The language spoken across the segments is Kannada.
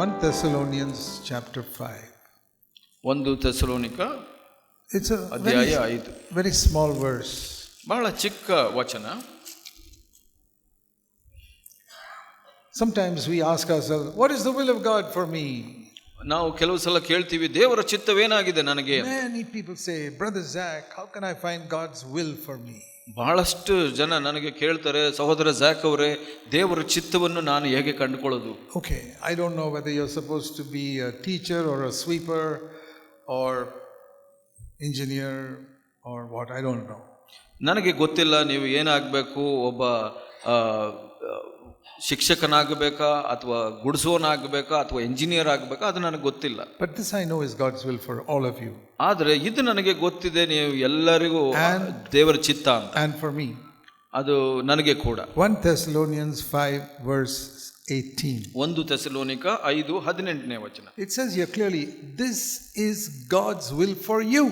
1 Thessalonians chapter 5. ಒಂದು ತೆಸಲೋನಿಕ It's a ಅಧ್ಯಾಯ very, ಐದು very small verse. ಬಹಳ ಚಿಕ್ಕ ವಚನ Sometimes we ask ourselves, What is the will of God for me? ನಾವು ಕೆಲವು ಸಲ ಕೇಳ್ತೀವಿ ದೇವರ ಚಿತ್ತವೇನಾಗಿದೆ ನನಗೆ? Many people say, Brother Zach, how can I find God's will for me? ಬಹಳಷ್ಟು ಜನ ನನಗೆ ಕೇಳ್ತಾರೆ ಸಹೋದರ ಜಾಕ್ ಅವರೇ ದೇವರ ಚಿತ್ತವನ್ನು ನಾನು ಹೇಗೆ ಕಂಡುಕೊಳ್ಳೋದು? Okay I don't know whether you're supposed to be a teacher or a sweeper or engineer or what I don't know ನನಗೆ ಗೊತ್ತಿಲ್ಲ ನೀವು ಏನಾಗಬೇಕು ಒಬ್ಬ ಶಿಕ್ಷಕನಾಗಬೇಕಾ ಅಥವಾ ಗುಡಿಸೋನಾಗಬೇಕಾ ಅಥವಾ ಇಂಜಿನಿಯರ್ ಆಗಬೇಕಾ ಅದು ನನಗೆ ಗೊತ್ತಿಲ್ಲ. But this I know is God's will for all of you ಆದರೆ ಇದು ನನಗೆ ಗೊತ್ತಿದೆ ನೀವು ಎಲ್ಲರಿಗೂ ದೇವರ ಚಿತ್ತ ಅಂತ. ಆ್ಯಂಡ್ ಫಾರ್ ಮೀ ಅದು ನನಗೆ ಕೂಡ. 1 Thessalonians 5, verse 18. ಒಂದು ಥೆಸಲೋನಿಕ ಐದು ಹದಿನೆಂಟನೇ ವಚನ. It's as you clearly this is God's will for you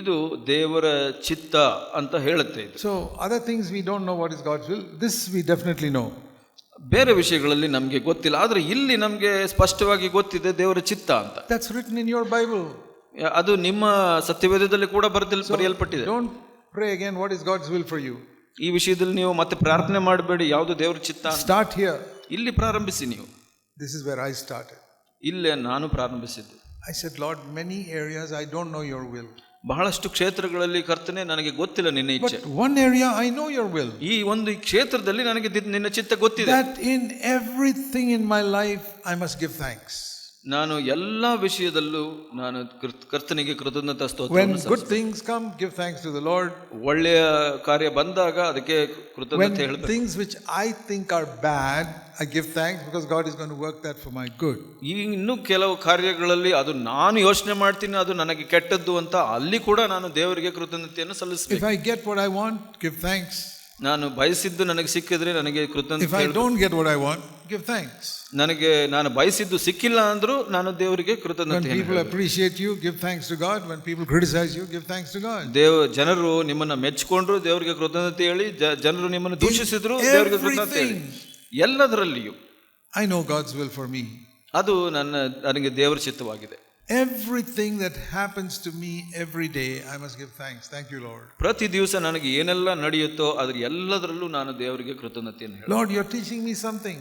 ಇದು ದೇವರ ಚಿತ್ತ ಅಂತ ಹೇಳುತ್ತೆ so other things we don't know what is God's will this we definitely know. ಬೇರೆ ವಿಷಯಗಳಲ್ಲಿ ನಮಗೆ ಗೊತ್ತಿಲ್ಲ ಆದರೆ ಇಲ್ಲಿ ನಮಗೆ ಸ್ಪಷ್ಟವಾಗಿ ಗೊತ್ತಿದೆ ದೇವರ ಚಿತ್ತ ಅಂತ. That's written in your Bible ಅದು ನಿಮ್ಮ ಸತ್ಯವೇದದಲ್ಲಿ ಕೂಡ ಬರೆದಿಲ್ಲ ಬರೆಯಲ್ಪಟ್ಟಿದೆ. Don't pray again what is God's will for you ಈ ವಿಷಯದಲ್ಲಿ ನೀವು ಮತ್ತೆ ಪ್ರಾರ್ಥನೆ ಮಾಡಬೇಡಿ ಯಾವುದು ದೇವರ ಚಿತ್ತ ಸ್ಟಾರ್ಟ್ ಹಿಯರ್ ಇಲ್ಲಿ ಪ್ರಾರಂಭಿಸಿ ನೀವು. This is where I start ಇಲ್ಲೇ ನಾನು ಪ್ರಾರಂಭಿಸಿದ್ದು. I said, lot many areas I don't know your will. ಬಹಳಷ್ಟು ಕ್ಷೇತ್ರಗಳಲ್ಲಿ ಕರ್ತನೆ ನನಗೆ ಗೊತ್ತಿಲ್ಲ ನಿನ್ನ ಇಚ್ಛೆ. One area I know your will ಈ ಒಂದು ಕ್ಷೇತ್ರದಲ್ಲಿ ನನಗೆ ನಿನ್ನ ಚಿತ್ತ ಗೊತ್ತಿದೆ. That in everything in my life I must give thanks ನಾನು ಎಲ್ಲ ವಿಷಯದಲ್ಲೂ ನಾನು ಕರ್ತನಿಗೆ ಕೃತಜ್ಞತಾ good things come, give thanks to the Lord. ಒಳ್ಳೆಯ ಕಾರ್ಯ ಬಂದಾಗ ಅದಕ್ಕೆ ಕೃತಜ್ಞತೆ ಹೇಳಬೇಕು things which I think are bad give thanks because God is going to work that for my good. ಈ ಇನ್ನು ಕೆಲವು ಕಾರ್ಯಗಳಲ್ಲಿ ಅದು ನಾನು ಯೋಚನೆ ಮಾಡ್ತೀನಿ ಅದು ನನಗೆ ಕೆಟ್ಟದ್ದು ಅಂತ ಅಲ್ಲಿ ಕೂಡ ನಾನು ದೇವರಿಗೆ ಕೃತಜ್ಞತೆಯನ್ನು If if I get what I want give thanks. ನಾನು ಬಯಸಿದ್ದು ನನಗೆ ಸಿಕ್ಕಿದ್ರೆ ನನಗೆ If ಕೃತಜ್ಞತೆ I ಹೇಳ್ಬೇಕು. don't get what I want, give thanks. ನನಗೆ ನಾನು ಬಯಸಿದ್ದು ಸಿಕ್ಕಿಲ್ಲ ಅಂದ್ರೂ ನಾನು ದೇವರಿಗೆ When ಕೃತಜ್ಞತೆ people appreciate you, give thanks to God. When people criticize you, give thanks to God. ದೇವ ಜನರು ನಿಮ್ಮನ್ನ ಮೆಚ್ಚಿಕೊಂಡ್ರು ದೇವರಿಗೆ ಕೃತಜ್ಞತೆ ಹೇಳಿ ಜ- ಜನರು ನಿಮ್ಮನ್ನು ದೂಷಿಸಿದ್ರು ದೇವರಿಗೆ ಕೃತಜ್ಞತೆ ಹೇಳಿ ಎಲ್ಲದರಲ್ಲಿಯೂ I know God's will for me ಅದು ನನ್ನ ನನಗೆ ದೇವರ ಚಿತ್ತವಾಗಿದೆ Everything that happens to me every day, I must give thanks. Thank you, Lord. ಪ್ರತಿ ದಿವಸ ನನಗೆ ಏನೆಲ್ಲ ನಡೆಯುತ್ತೋ ಅದ್ರ ಎಲ್ಲದರಲ್ಲೂ ನಾನು ದೇವರಿಗೆ ಕೃತಜ್ಞತೆಯನ್ನು ಹೇಳಿ Lord, you're teaching me something.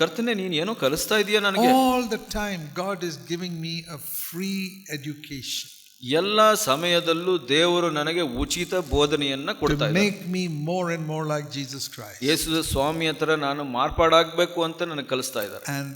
ಕರ್ತನೆ ನೀನು ಏನೋ ಕಲಿಸ್ತಾ ಇದೀಯ ನನಗೆ All the time, God is giving me a free education ಎಲ್ಲ ಸಮಯದಲ್ಲೂ ದೇವರು ನನಗೆ ಉಚಿತ ಬೋಧನೆಯನ್ನ ಕೊಡ್ತಾ to ಇದ್ದಾರೆ make me more and more like Jesus Christ. ಯೇಸು ಸ್ವಾಮಿ ಹತ್ರ ನಾನು ಮಾರ್ಪಾಡಾಗಬೇಕು ಅಂತ ನನಗೆ ಕಲಿಸ್ತಾ ಇದ್ದಾರೆ And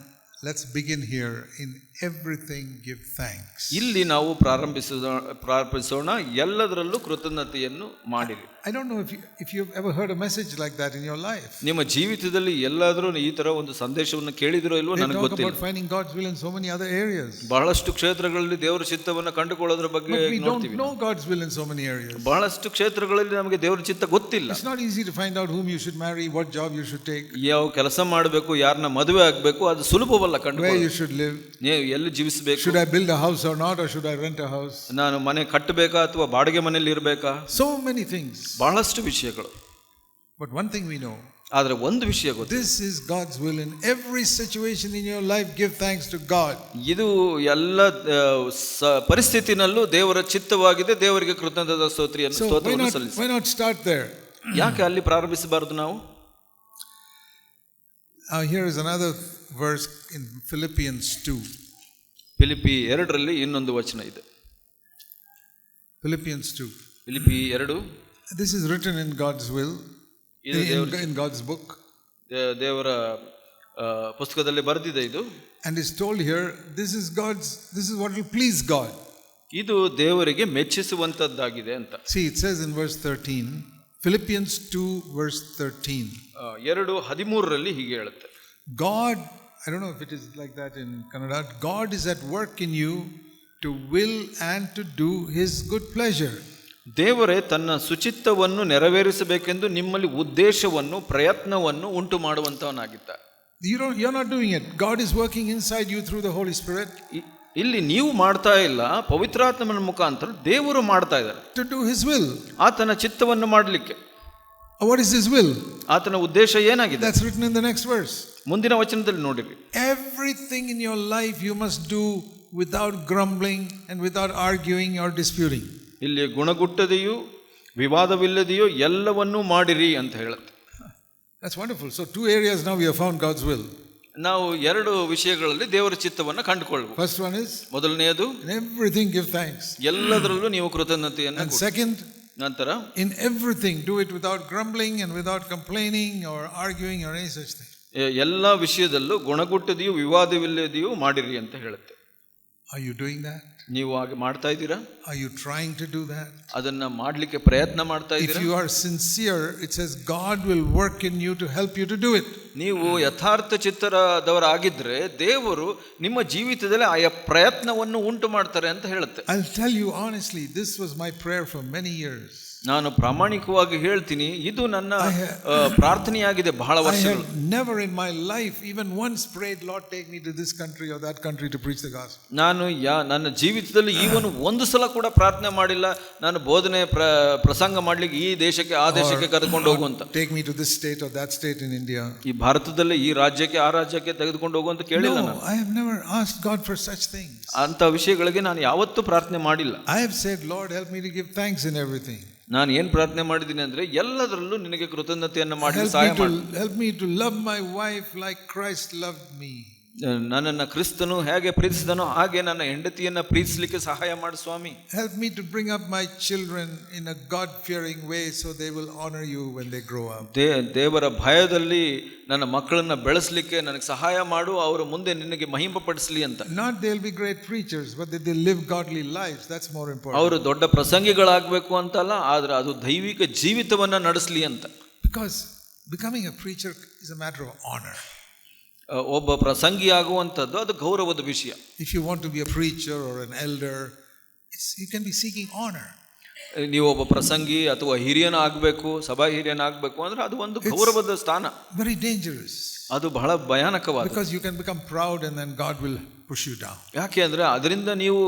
let's begin here. In everything, give thanks. ಇಲ್ಲಿ ನಾವು ಪ್ರಾರಂಭಿಸೋಣ ಪ್ರಾರಂಭಿಸೋಣ ಎಲ್ಲದರಲ್ಲೂ ಕೃತಜ್ಞತೆಯನ್ನು ಮಾಡಿರಿ I don't know if, you, if you've ever heard a message like that in your life. ನಿಮ್ಮ ಜೀವಿತದಲ್ಲಿ ಎಲ್ಲಾದರೂ ಈ ತರ ಒಂದು ಸಂದೇಶವನ್ನು ಕೇಳಿದಿರೋ ಇಲ್ವೋ They ನನಗೆ talk ಗೊತ್ತಿಲ್ಲ about finding God's will in so many other areas. ಬಹಳಷ್ಟು ಕ್ಷೇತ್ರಗಳಲ್ಲಿ ದೇವರ ಚಿತ್ತವನ್ನು ಕಂಡುಕೊಳ್ಳೋದ್ರ ಬಗ್ಗೆ But we don't ನೋಡ್ತೀವಿ know God's will in so many areas. ಬಹಳಷ್ಟು ಕ್ಷೇತ್ರಗಳಲ್ಲಿ ನಮಗೆ ದೇವರ ಚಿತ್ತ ಗೊತ್ತಿಲ್ಲ It's not easy to find out whom you should marry, what job you should take, ಯಾವ ಕೆಲಸ ಮಾಡಬೇಕು ಯಾರನ್ನ ಮದುವೆ ಆಗಬೇಕು ಅದು ಸುಲಭವಲ್ಲ ಕಂಡು where you should live. ನೀವು ಎಲ್ಲಿ ಜೀವಿಸಬೇಕು Should I build a house or not, or should I rent a house? ನಾನು ಮನೆ ಕಟ್ಟಬೇಕಾ ಅಥವಾ ಬಾಡಿಗೆ ಮನೆಯಲ್ಲಿ ಇರಬೇಕಾ So many things. ಬಹಳಷ್ಟು ವಿಷಯಗಳು But one thing we know ಆದರೆ ಒಂದು ವಿಷಯ ಗೊತ್ತು this is God's will in every situation in your life. Give thanks to God. ಇದು ಎಲ್ಲ ಪರಿಸ್ಥಿತಿನಲ್ಲೂ ದೇವರ ಚಿತ್ತವಾಗಿದೆ ದೇವರಿಗೆ ಕೃತಜ್ಞತಾ ಸ್ತೋತ್ರಿಯನ್ನು ಸ್ತೋತ್ರವನ್ನು ಸಲ್ಲಿಸಿ ವೈ ನಾಟ್ ಸ್ಟಾರ್ಟ್ there? ಯಾಕೆ ಅಲ್ಲಿ ಪ್ರಾರಂಭಿಸಬಾರದು ನಾವು Uh, here is another verse in Philippians 2. Philippi ಎರಡರಲ್ಲಿ ಇನ್ನೊಂದು ವಚನ ಇದೆ. ಫಿಲಿಪಿಯನ್ಸ್ ಟು ಫಿಲಿಪಿ ಎರಡು. This is written in God's will in God's book in God's book. ದೇವರ ಪುಸ್ತಕದಲ್ಲಿ ಬರೆದಿದೆ ಇದು. And is told here this is God's this is what will please God ಇದು ದೇವರಿಗೆ ಮೆಚ್ಚಿಸುವಂತದ್ದಾಗಿದೆ ಅಂತ. See it says in verse 13, Philippians two verse 13. ಆ, ಎರಡು ಹದಿಮೂರರಲ್ಲಿ ಹೀಗೆ ಹೇಳುತ್ತೆ. God, I don't know if it is like that in Kannada. God is at work in you to will and to do His good pleasure. ದೇವರೇ ತನ್ನ ಶುಚಿತ್ವವನ್ನು ನೆರವೇರಿಸಬೇಕೆಂದು ನಿಮ್ಮಲ್ಲಿ ಉದ್ದೇಶವನ್ನು ಪ್ರಯತ್ನವನ್ನು ಉಂಟು ಮಾಡುವಂತವನಾಗಿದ್ದ working inside you through the Holy Spirit ಇಲ್ಲಿ ನೀವು ಮಾಡ್ತಾ ಇಲ್ಲ ಪವಿತ್ರಾತ್ಮನ ಮುಖಾಂತರ ದೇವರು ಮಾಡ್ತಾ ಇದ್ದಾರೆ. ಟು ಡೂ ಹಿಸ್ ವಿಲ್ ಆತನ ಚಿತ್ತವನ್ನು ಮಾಡಲಿಕ್ಕೆ. What is His will? ಆತನ ಉದ್ದೇಶ ಏನಾಗಿದೆ That's written in the next verse. ಮುಂದಿನ ವಚನದಲ್ಲಿ ನೋಡಿರಿ Everything in your life you must do without grumbling and without arguing or disputing. ಇಲ್ಲಿ ಗುಣಗುಟ್ಟದೆಯೂ ವಿವಾದವಿಲ್ಲದೆಯೋ ಎಲ್ಲವನ್ನೂ ಮಾಡಿರಿ ಅಂತ ಹೇಳುತ್ತೆ That's wonderful. So, two areas now we have found God's will. ನಾವು ಎರಡು ವಿಷಯಗಳಲ್ಲಿ ದೇವರ ಚಿತ್ತವನ್ನು ಕಂಡುಕೊಳ್ಳಬಹುದು First one is ಮೊದಲನೆಯದು in everything give thanks. ಎಲ್ಲದರಲ್ಲೂ ನೀವು ಕೃತಜ್ಞತೆಯನ್ನು And ಕೊಡಿ. second, ನಂತರ in everything do it without grumbling and without complaining or arguing or any such thing. A- ಎಲ್ಲ ವಿಷಯದಲ್ಲೂ ಗುಣಗುಟ್ಟದೆಯೂ ವಿವಾದವಿಲ್ಲದೆಯೂ ಮಾಡಿರಿ ಅಂತ ಹೇಳುತ್ತೆ Are you doing that? ನೀವು ಹಾಗೆ ಮಾಡ್ತಾ ಇದ್ದೀರಾ Are you trying to do that? ಅದನ್ನ ಮಾಡ್ಲಿಕ್ಕೆ ಪ್ರಯತ್ನ ಮಾಡ್ತಾ If ಇದ್ದೀರಾ you are sincere, it says God will work in you to help you to do it. ನೀವು ಯಥಾರ್ಥ ಚಿತ್ತರದವರಾಗಿದ್ರೆ ದೇವರು ನಿಮ್ಮ ಜೀವಿತದಲ್ಲಿ ಆಯಾ ಪ್ರಯತ್ನವನ್ನು ಉಂಟು ಮಾಡ್ತಾರೆ ಅಂತ ಹೇಳುತ್ತೆ I'll tell you honestly, this was my prayer for many years. ನಾನು ಪ್ರಾಮಾಣಿಕವಾಗಿ ಹೇಳ್ತೀನಿ ಇದು ನನ್ನ ಪ್ರಾರ್ಥನೆಯಾಗಿದೆ ಬಹಳ ವರ್ಷ never in my life even take to this country or country to ನಾನು ಯಾ ನನ್ನ ಜೀವಿತದಲ್ಲಿ ಈವನ್ ಒಂದು ಸಲ ಕೂಡ ಪ್ರಾರ್ಥನೆ ಮಾಡಿಲ್ಲ. ನಾನು ಬೋಧನೆ ಪ್ರಸಂಗ ಮಾಡ್ಲಿಕ್ಕೆ ಈ ದೇಶಕ್ಕೆ ಆ ದೇಶಕ್ಕೆ ಕರೆದುಕೊಂಡು ಹೋಗುವಂತ. Take me to this state or that state in India ಈ ಭಾರತದಲ್ಲಿ ಈ ರಾಜ್ಯಕ್ಕೆ ಆ ರಾಜ್ಯಕ್ಕೆ ತೆಗೆದುಕೊಂಡು ಹೋಗುವಂತ ಕೇಳಿಲ್ಲ ನಾನು. ಐ ಗಾಡ್ ಅಂತ ವಿಷಯಗಳಿಗೆ ನಾನು ಯಾವತ್ತೂ ಪ್ರಾರ್ಥನೆ ಮಾಡಿಲ್ಲ. I have said Lord help me to give thanks in everything ನಾನು ಏನು ಪ್ರಾರ್ಥನೆ ಮಾಡಿದ್ದೀನಿ ಅಂದರೆ ಎಲ್ಲದರಲ್ಲೂ ನಿನಗೆ ಕೃತಜ್ಞತೆಯನ್ನು ಮಾಡಿ ಸಹಾಯ ಮಾಡಿ. Help me to love my wife like Christ love me ನನ್ನನ್ನು ಕ್ರಿಸ್ತನು ಹೇಗೆ ಪ್ರೀತಿಸಿದನೋ ಹಾಗೆ ನನ್ನ ಹೆಂಡತಿಯನ್ನು ಪ್ರೀತಿಸಲಿಕ್ಕೆ ಸಹಾಯ ಮಾಡು ಸ್ವಾಮಿ. Help me to bring up my children in a God fearing way so they will honour you when they grow up they ದೇವರ ಭಯದಲ್ಲಿ ನನ್ನ ಮಕ್ಕಳನ್ನು ಬೆಳೆಸಲಿಕ್ಕೆ ನನಗೆ ಸಹಾಯ ಮಾಡು ಅವರ ಮುಂದೆ ನಿನಗೆ ಮಹಿಂಪಡಿಸಲಿ ಅಂತ. Not they will be great preachers but they live godly life that's more important ಅವರು ದೊಡ್ಡ ಪ್ರಸಂಗಿಗಳಾಗಬೇಕು ಅಂತಲ್ಲ ಆದರೆ ಅದು ದೈವಿಕ ಜೀವಿತವನ್ನು ನಡೆಸಲಿ ಅಂತ. Because becoming a preacher is a matter of honour ಒಬ್ಬ ಪ್ರಸಂಗಿ ಆಗುವಂಥದ್ದು ಅದು ಗೌರವದ ವಿಷಯ if you want to be a preacher or an elder you you be be honour honor. ನೀವು ಒಬ್ಬ ಪ್ರಸಂಗಿ ಅಥವಾ ಹಿರಿಯನ ಆಗಬೇಕು ಸಭಾ ಹಿರಿಯನ ಆಗಬೇಕು ಅಂದ್ರೆ ಅದು ಒಂದು ಗೌರವದ ಸ್ಥಾನ ವೆರಿ ಡೇಂಜರಸ್ ಅದು ಬಹಳ ಭಯಾನಕವಾದ because you can become proud and then God will push you down. ಯಾಕೆ ಅಂದ್ರೆ ಅದರಿಂದ ನೀವು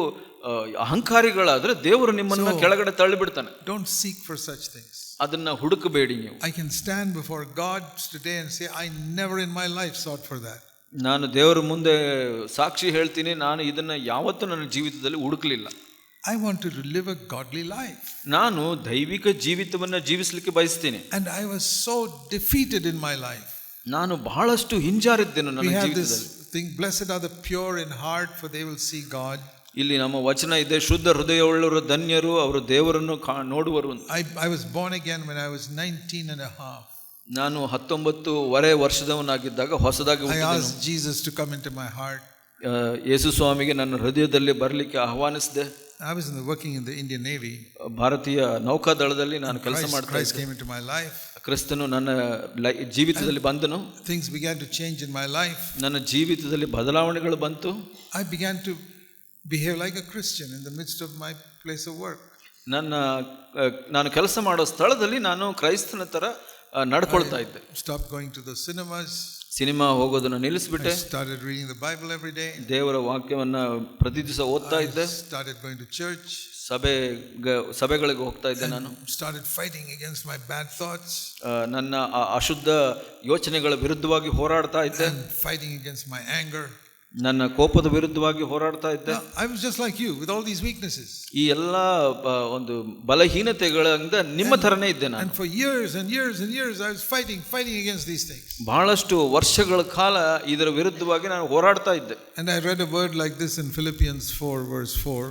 ಅಹಂಕಾರಿಗಳಾದರೆ ದೇವರು ನಿಮ್ಮನ್ನು ಕೆಳಗಡೆ ತಳ್ಳಿಬಿಡ್ತಾನೆ don't seek for such things. ಅದನ್ನ ಹುಡುಕಬೇಡಿ ನೀವು I can stand before God today and say, I never in my life sought for that. ನಾನು ದೇವರ ಮುಂದೆ ಸಾಕ್ಷಿ ಹೇಳ್ತೀನಿ ನಾನು ಇದನ್ನ ಯಾವತ್ತೂ ನನ್ನ ಜೀವಿತದಲ್ಲಿ ಹುಡುಕ್ಲಿಲ್ಲ I wanted to live a godly life. ನಾನು ದೈವಿಕ ಜೀವಿತವನ್ನ ಜೀವಿಸಲಿಕ್ಕೆ ಬಯಸ್ತೀನಿ And I was so defeated in my life. ನಾನು ಬಹಳಷ್ಟು ಹಿಂಜಾರಿದ್ದೇನೆ We ನನ್ನ have ಜೀವಿತದಲ್ಲಿ this thing Blessed are the pure in heart, for they will see God. ಇಲ್ಲಿ ನಮ್ಮ ವಚನ ಇದೆ ಶುದ್ಧ ಹೃದಯವುಳ್ಳವರು ಧನ್ಯರು ಅವರು ದೇವರನ್ನು ಕಾ ನೋಡುವರು I I I was born again when I was 19 and a half. ನಾನು ಹತ್ತೊಂಬತ್ತುವರೆ ವರ್ಷದವನಾಗಿದ್ದಾಗ ಹೊಸದಾಗಿ I ಹುಟ್ಟಿದೆನು. asked Jesus to come into my heart. ಯೇಸು ಸ್ವಾಮಿಗೆ ನನ್ನ ಹೃದಯದಲ್ಲಿ ಬರಲಿಕ್ಕೆ ಆಹ್ವಾನಿಸಿದೆ I was in the, working in the Indian Navy. ಭಾರತೀಯ ನೌಕಾದಳದಲ್ಲಿ ನಾನು ಕೆಲಸ Christ, ಮಾಡ್ತಾ Christ came into my life. ಕ್ರಿಸ್ತನು ನನ್ನ ಜೀವಿತದಲ್ಲಿ ಬಂದನು Things began to change in my life. ನನ್ನ ಜೀವಿತದಲ್ಲಿ ಬದಲಾವಣೆಗಳು ಬಂತು I began to behave like a Christian in the midst of my place of work ನನ್ನ ನಾನು ಕೆಲಸ ಮಾಡೋ ಸ್ಥಳದಲ್ಲಿ ನಾನು ಕ್ರೈಸ್ತನ ಥರ ನಡ್ಕೊಳ್ತಾ ಇದ್ದೆ. Stop going to the cinemas cinema ಹೋಗೋದನ್ನು ನಿಲ್ಲಿಸಿಬಿಟ್ಟೆ. Started reading the Bible every day ದೇವರ ವಾಕ್ಯವನ್ನು ಪ್ರತಿ ದಿವಸ ಓದ್ತಾ ಇದ್ದೆ. ಸ್ಟಾರ್ಟೆಡ್ ಗೋಯಿಂಗ್ ಟು ಚರ್ಚ್ ಸಭೆ ಸಭೆಗಳಿಗೆ ಹೋಗ್ತಾ ಇದ್ದೆ ನಾನು. Started fighting against my bad thoughts ನನ್ನ ಅಶುದ್ಧ ಯೋಚನೆಗಳ ವಿರುದ್ಧವಾಗಿ ಹೋರಾಡ್ತಾ ಇದ್ದೆ. ಫೈಟಿಂಗ್ ಅಗೇನ್ಸ್ಟ್ ಮೈ ಆಂಗರ್ ನನ್ನ ಕೋಪದ ವಿರುದ್ಧವಾಗಿ ಹೋರಾಡ್ತಾ ಇದ್ದೆ. I was just like you with all these weaknesses ಈ ಎಲ್ಲ ಒಂದು ಬಲಹೀನತೆಗಳಿಂದ ನಿಮ್ಮ ಥರನೇ ಇದ್ದೆ ನಾನು. For years and years and years I was fighting fighting against these things ಬಹಳಷ್ಟು ವರ್ಷಗಳ ಕಾಲ ಇದರ ವಿರುದ್ಧವಾಗಿ ನಾನು ಹೋರಾಡ್ತಾ ಇದ್ದೆ. And I read a word like this in Philippians 4 verse 4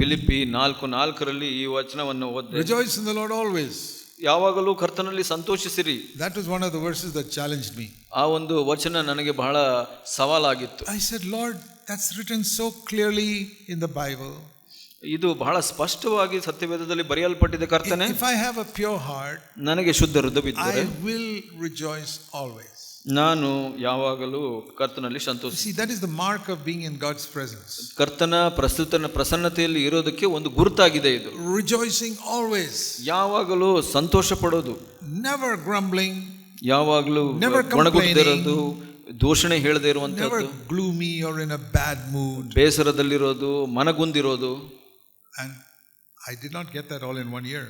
ಫಿಲಿಪಿ 4 4 ರಲ್ಲಿ ಈ ವಚನವನ್ನು ಓದಿದೆ. Rejoice in the Lord always ಯಾವಾಗಲೂ ಕರ್ತನಲ್ಲಿ ಸಂತೋಷಿಸಿರಿ. That was one of the verses that challenge me ಆ ಒಂದು ವಚನ ನನಗೆ ಬಹಳ ಸವಾಲಾಗಿತ್ತು. I said Lord that's written so clearly in the Bible ಇದು ಬಹಳ ಸ್ಪಷ್ಟವಾಗಿ ಸತ್ಯವೇದದಲ್ಲಿ ಬರೆಯಲ್ಪಟ್ಟಿದೆ ಕರ್ತನೆ. If I have a pure heart ನನಗೆ ಶುದ್ಧ ಹೃದಯವಿದ್ದರೆ ಐ ವಿಲ್ ರಿಜಾಯ್ಸ್ always. ನಾನು ಯಾವಾಗಲೂ ಕರ್ತನಲ್ಲಿ ಸಂತೋಷ see that is the mark of being in God's presence ಕರ್ತನ ಪ್ರಸ್ತುತನ ಪ್ರಸನ್ನತೆಯಲ್ಲಿ ಇರೋದಕ್ಕೆ ಒಂದು ಗುರುತಾಗಿದೆ ಇದು. ರಿಜಾಯ್ಸಿಂಗ್ ಆಲ್ವೇಸ್ ಯಾವಾಗಲೂ ಸಂತೋಷಪಡೋದು. ನೆವರ್ ಗ್ರಂಬ್ಲಿಂಗ್ ಯಾವಾಗಲೂ ನೆವರ್ ಕಂಪ್ಲೇನಿಂಗ್ ದೋಷಣೆ ಹೇಳದೆ ಇರುವಂತದ್ದು gloomy or in a bad mood ಬೇಸರದಲ್ಲಿ ಇರೋದು ಮನಗುಂದಿರೋದು. I did not get that all in 1 year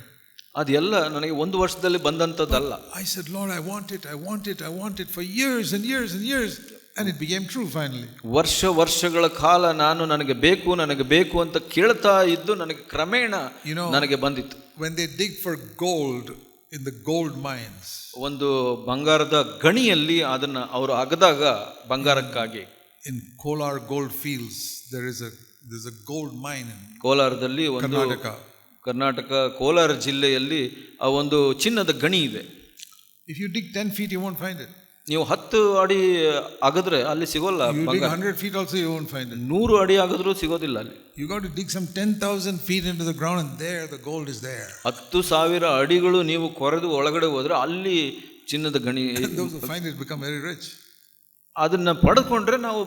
ಅದೆಲ್ಲ ನನಗೆ ಒಂದು ವರ್ಷದಲ್ಲಿ ಬಂದಂಥದ್ದಲ್ಲ I said, Lord, I want it, I want it, I want it for years and years and years. And it became true finally. ವರ್ಷ ವರ್ಷಗಳ ಕಾಲ ನಾನು ನನಗೆ ಬೇಕು ನನಗೆ ಬೇಕು ಅಂತ ಕೇಳ್ತಾ ಇದ್ದು ನನಗೆ ಕ್ರಮೇಣ You know- ನನಗೆ ಬಂದಿತ್ತು When they dig for gold in the gold mines, ಒಂದು ಬಂಗಾರದ ಗಣಿಯಲ್ಲಿ ಅದನ್ನ ಅವರು ಅಗದಾಗ ಬಂಗಾರಕ್ಕಾಗಿ in Kolar gold fields, there is a there's a gold mine in ಕೋಲಾರದಲ್ಲಿ ಒಂದು Karnataka. ಕರ್ನಾಟಕ ಕೋಲಾರ ಜಿಲ್ಲೆಯಲ್ಲಿ ಆ ಒಂದು ಚಿನ್ನದ ಗಣಿ ಇದೆ. If you dig ten feet you won't find it ನೀವು ಹತ್ತು ಅಡಿ ಆಗಿದ್ರೆ ಅಲ್ಲಿ ಸಿಗೋಲ್ಲ hundred feet also you won't find it ನೂರು ಅಡಿ ಆಗಿದ್ರೂ ಸಿಗೋದಿಲ್ಲ ಅಲ್ಲಿ. You got to dig some ten thousand feet into the ground there the gold is there ಹತ್ತು ಸಾವಿರ ಅಡಿಗಳು ನೀವು ಕೊರೆದು ಒಳಗಡೆ ಹೋದ್ರೆ ಅಲ್ಲಿ ಚಿನ್ನದ ಗಣಿ find it become very rich ಅದನ್ನ ಪಡೆದುಕೊಂಡ್ರೆ ನಾವು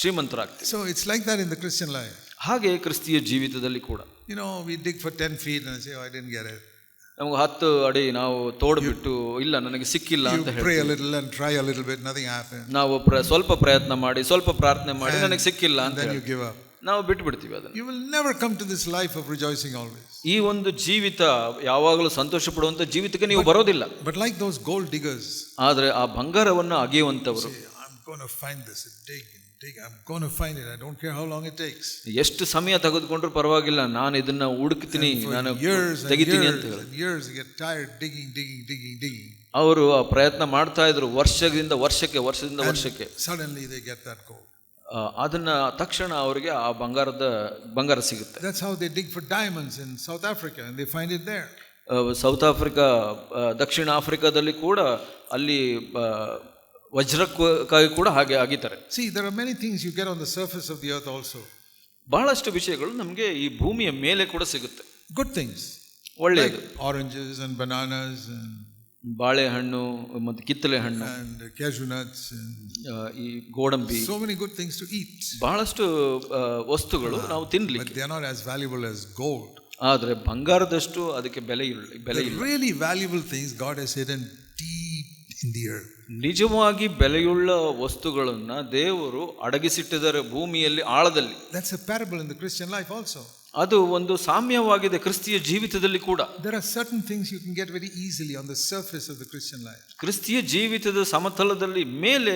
ಶ್ರೀಮಂತರಾಗ್ತೀವಿ. So it's like that in the Christian life ಹಾಗೆ ಕ್ರಿಸ್ತೀಯ ಜೀವಿತದಲ್ಲಿ ಕೂಡ. You know, we dig for 10 feet and say, oh, I didn't get it. ನಮ್ಗೆ ಹತ್ತು ಅಡಿ ನಾವು ತೋಡ್ಬಿಟ್ಟು ಇಲ್ಲ ನನಗೆ ಸಿಕ್ಕಿಲ್ಲ You ಅಂತ ಹೇಳಿ pray a little and try a little bit, nothing happened. ನಾವು ಪ್ರ ಸ್ವಲ್ಪ ಪ್ರಯತ್ನ ಮಾಡಿ ಸ್ವಲ್ಪ ಪ್ರಾರ್ಥನೆ ಮಾಡಿ ನನಗೆ ಸಿಕ್ಕಿಲ್ಲ And ಅಂತ then ಹೇಳಿ you give up. ನಾವು ಬಿಟ್ಬಿಡ್ತೀವಿ ಅದನ್ನು You will never come to this life of rejoicing always. ಈ ಒಂದು ಜೀವಿತ ಯಾವಾಗಲೂ ಸಂತೋಷ ಪಡುವಂತ ಜೀವಿತಕ್ಕೆ ನೀವು ಬರೋದಿಲ್ಲ But like those gold diggers, ಆದ್ರೆ ಆ ಬಂಗಾರವನ್ನು ಅಗೆಯುವಂತವರು say, I'm going to find this and dig and dig. I'm going to find it. I don't care how long it takes. ಎಷ್ಟು ಸಮಯ ತೆಗೆದುಕೊಂಡ್ರು ಪರವಾಗಿಲ್ಲ ನಾನು ಇದನ್ನ ಹುಡುಕ್ತೀನಿ ನಾನು Years and ತೆಗಿತೀನಿ ಅಂತ years ಹೇಳಿ and years, they get tired digging, digging, digging, digging. ಅವರು ಆ ಪ್ರಯತ್ನ ಮಾಡ್ತಾ ಇದ್ರು ವರ್ಷದಿಂದ ವರ್ಷಕ್ಕೆ ವರ್ಷದಿಂದ ವರ್ಷಕ್ಕೆ Suddenly they get that gold. ಆ, ಅದನ್ನ ತಕ್ಷಣ ಅವರಿಗೆ ಆ ಬಂಗಾರದ ಬಂಗಾರ ಸಿಗುತ್ತೆ That's how they dig for diamonds in South Africa and they find it there. ಆ, ಸೌತ್ ಆಫ್ರಿಕಾ ಆ, ದಕ್ಷಿಣ ಆಫ್ರಿಕಾದಲ್ಲಿ ಕೂಡ ಅಲ್ಲಿ ಆ, ವಜ್ರಕ್ಕಾಗಿ ಕೂಡ ಹಾಗೆ ಆಗಿದ್ದಾರೆ. See there are many things you get on the surface of the earth also ಬಹಳಷ್ಟು ವಿಷಯಗಳು ನಮಗೆ ಈ ಭೂಮಿಯ ಮೇಲೆ ಕೂಡ ಸಿಗುತ್ತೆ. ಗುಡ್ ಥಿಂಗ್ಸ್ ಒಳ್ಳೆಯದು. ಆರೆಂಜಸ್ ಅಂಡ್ bananas and, ಬಾಳೆಹಣ್ಣು ಮತ್ತು ಕಿತ್ತಲೆ ಹಣ್ಣು. ಅಂಡ್ ಕ್ಯಾಶುನಟ್ಸ್ ಈ ಗೋಡಂಬಿ. So many good things to eat ಬಹಳಷ್ಟು ವಸ್ತುಗಳು ನಾವು ತಿನ್ನಲಿಕ್ಕೆ But they are as valuable as gold gold. ಆದರೆ ಬಂಗಾರದಷ್ಟು ಅದಕ್ಕೆ ಬೆಲೆ ಇಲ್ಲ ಬೆಲೆ ರಿಯಲಿ ಇಲ್ಲ. valuable things God has hidden deep ಇನ್ ನಿಜವಾಗಿ ಬೆಲೆಯುಳ್ಳ ವಸ್ತುಗಳನ್ನು ದೇವರು ಅಡಗಿಸಿಟ್ಟಿದ್ದಾರೆ ಭೂಮಿಯಲ್ಲಿ ಆಳದಲ್ಲಿ. That's a parable in the life also ಅದು ಒಂದು ಸಾಮ್ಯವಾಗಿದೆ ಕ್ರಿಸ್ತಿಯ ಜೀವಿತದಲ್ಲಿ ಕೂಡ. There are certain things you can get very easily on the surface of the Christian life ಕ್ರಿಸ್ತಿಯ ಜೀವಿತದ ಸಮತಲದಲ್ಲಿ ಮೇಲೆ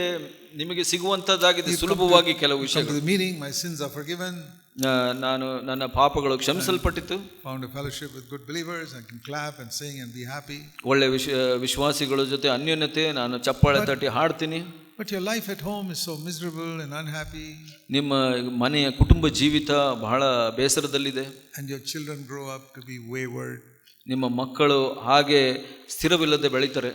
ನಿಮಗೆ ಸಿಗುವಂತದ್ದಾಗಿದೆ ಸುಲಭವಾಗಿ ಕೆಲವು ವಿಷಯಗಳು. Meaning my sins are forgiven ನಾನು ನನ್ನ ಪಾಪಗಳು ಕ್ಷಮಿಸಲ್ಪಟ್ಟಿತು. Found a fellowship with good believers I can clap and sing and be happy. ಒಳ್ಳೆ ವಿಶ ವಿಶ್ವಾಸಿಗಳ ಜೊತೆ ಅನ್ಯೋನ್ಯತೆ ನಾನು ಚಪ್ಪಾಳೆ ತಟ್ಟಿ ಹಾಡ್ತೀನಿ. But your life at home is so miserable and unhappy ನಿಮ್ಮ ಮನೆಯ ಕುಟುಂಬ ಜೀವಿತ ಬಹಳ ಬೇಸರದಲ್ಲಿದೆ. And your children grow up to be wayward, ನಿಮ್ಮ ಮಕ್ಕಳು ಹಾಗೆ ಸ್ಥಿರವಿಲ್ಲದೆ ಬೆಳೀತಾರೆ.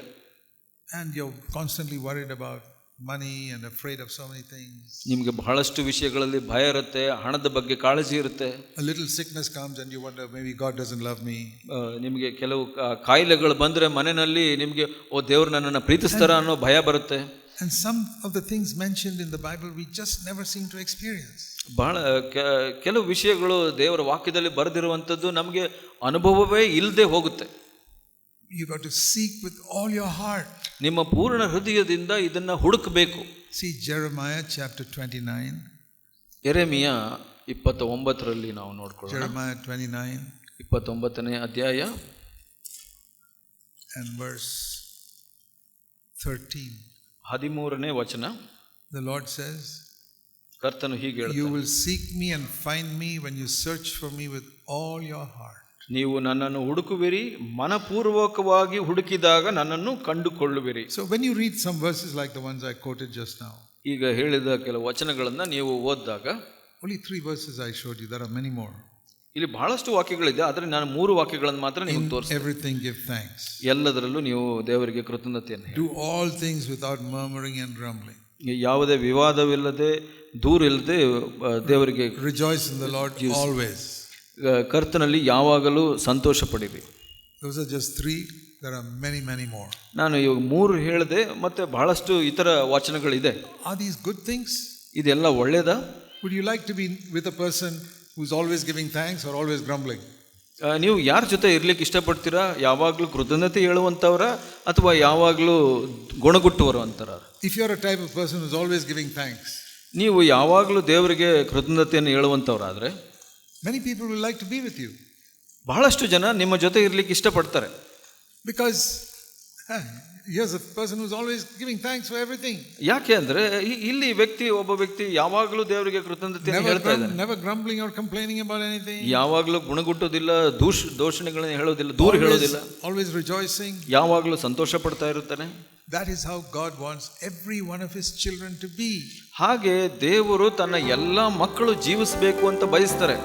And you constantly worried about money and afraid of so many things. ನಿಮಗೆ ಬಹಳಷ್ಟು ವಿಷಯಗಳಲ್ಲಿ ಭಯ ಇರುತ್ತೆ ಹಣದ ಬಗ್ಗೆ ಕಾಳಜಿ ಇರುತ್ತೆ A little sickness comes and you wonder, maybe God doesn't love me. ಆ, ನಿಮಗೆ ಕೆಲವು ಕಾ- ಕಾಯಿಲೆಗಳು ಬಂದರೆ ಮನೆಯಲ್ಲಿ ನಿಮಗೆ ಓ ದೇವ್ರು ನನ್ನನ್ನು ಪ್ರೀತಿಸ್ತಾರ ಅನ್ನೋ ಭಯ ಬರುತ್ತೆ And some of the things mentioned in the Bible we just never seem to experience. ಬಹಳ ಕೆ- ಕೆಲವು ವಿಷಯಗಳು ದೇವರ ವಾಕ್ಯದಲ್ಲಿ ಬರೆದಿರುವಂಥದ್ದು ನಮಗೆ ಅನುಭವವೇ ಇಲ್ಲದೆ ಹೋಗುತ್ತೆ You got to seek with all your heart. ನಿಮ್ಮ ಪೂರ್ಣ ಹೃದಯದಿಂದ ಇದನ್ನ ಹುಡುಕಬೇಕು See Jeremiah chapter 29. ಎರೆಮಿಯ ಇಪ್ಪತ್ತ ಒಂಬತ್ತರಲ್ಲಿ ನಾವು ನೋಡ್ಕೊಳ್ಳೋಣ Jeremiah 29 ಇಪ್ಪತ್ತೊಂಬತ್ತನೇ ಅಧ್ಯಾಯ and verse 13. ಹದಿಮೂರನೇ ವಚನ The Lord says, ಕರ್ತನು ಹೀಗೆ You ಹೇಳ್ತಾನೆ will seek me and find me when you search for me with all your heart. ನೀವು ನನ್ನನ್ನು ಹುಡುಕುವಿರಿ ಮನಪೂರ್ವಕವಾಗಿ ಹುಡುಕಿದಾಗ ನನ್ನನ್ನು ಕಂಡುಕೊಳ್ಳುವಿರಿ So when you read some verses like the ones I quoted just now, ಈಗ ಹೇಳಿದ ಕೆಲವು ವಚನಗಳನ್ನ ನೀವು ಓದಿದಾಗ only three verses I showed you, there are many more. ಇಲ್ಲಿ ಬಹಳಷ್ಟು ವಾಕ್ಯಗಳಿದೆ ಆದರೆ ನಾನು ಮೂರು ವಾಕ್ಯಗಳನ್ನು ಮಾತ್ರ ನಿಮಗೆ ತೋರಿಸ್ತೀನಿ Everything give thanks. ಎಲ್ಲದರಲ್ಲೂ ನೀವು ದೇವರಿಗೆ ಕೃತಜ್ಞತೆಯನ್ನು ಹೇಳಿ Do all things without murmuring and grumbling. ಯಾವುದೇ ವಿವಾದವಿಲ್ಲದೆ ದೂರ ಇಲ್ಲದೆ ಆ, ದೇವರಿಗೆ Rejoice in the Lord always. ಕರ್ತನಲ್ಲಿ ಯಾವಾಗಲೂ ಸಂತೋಷ ಪಡೀರಿ ನಾನು ಇವಾಗ ಮೂರು ಹೇಳಿದೆ ಮತ್ತೆ ಬಹಳಷ್ಟು ಇತರ ವಾಚನಗಳಿದೆ. ಗುಡ್ ಥಿಂಗ್ಸ್ ಇದೆಲ್ಲ ಒಳ್ಳೇದ? Would you like to be with a person who is always giving thanks or always grumbling ನೀವು ಯಾರ ಜೊತೆ ಇರ್ಲಿಕ್ಕೆ ಇಷ್ಟಪಡ್ತೀರಾ? ಯಾವಾಗಲೂ ಕೃತಜ್ಞತೆ ಹೇಳುವಂಥವ್ರ ಅಥವಾ ಯಾವಾಗಲೂ ಗುಣಗುಟ್ಟುವರು ಅಂತಾರ? If you are a type of person is always giving thanks ನೀವು ಯಾವಾಗಲೂ ದೇವರಿಗೆ ಕೃತಜ್ಞತೆಯನ್ನು ಹೇಳುವಂಥವ್ರಾದರೆ? Many people will like to be with you. ಬಹಳಷ್ಟು ಜನ ನಿಮ್ಮ ಜೊತೆ ಇರ್ಲಿಕ್ಕೆ ಇಷ್ಟಪಡ್ತಾರೆ Because ah, here's a person who's always giving thanks for everything. ಯಾಕೆ ಅಂದ್ರೆ ಈ- ಇಲ್ಲಿ ವ್ಯಕ್ತಿ ಒಬ್ಬ ವ್ಯಕ್ತಿ ಯಾವಾಗಲೂ ದೇವರಿಗೆ ಕೃತಜ್ಞತೆ Never, ಹೇಳ್ತಾ grum- ಇದ್ದಾನೆ never grumbling or complaining about anything. ಯಾವಾಗಲೂ ಗುಣಗುಟ್ಟೋದಿಲ್ಲ ದೂಷ ದೋಷಣೆಗಳನ್ನ ಹೇಳೋದಿಲ್ಲ ದೂರ ಹೇಳೋದಿಲ್ಲ Always, always rejoicing. ಯಾವಾಗಲೂ ಸಂತೋಷ ಪಡ್ತಾ ಇರುತ್ತಾನೆ That is how God wants every one of His children to be. ಹಾಗೆ ದೇವರು ತನ್ನ ಎಲ್ಲ ಮಕ್ಕಳು ಜೀವಿಸಬೇಕು ಅಂತ ಬಯಸ್ತಾರೆ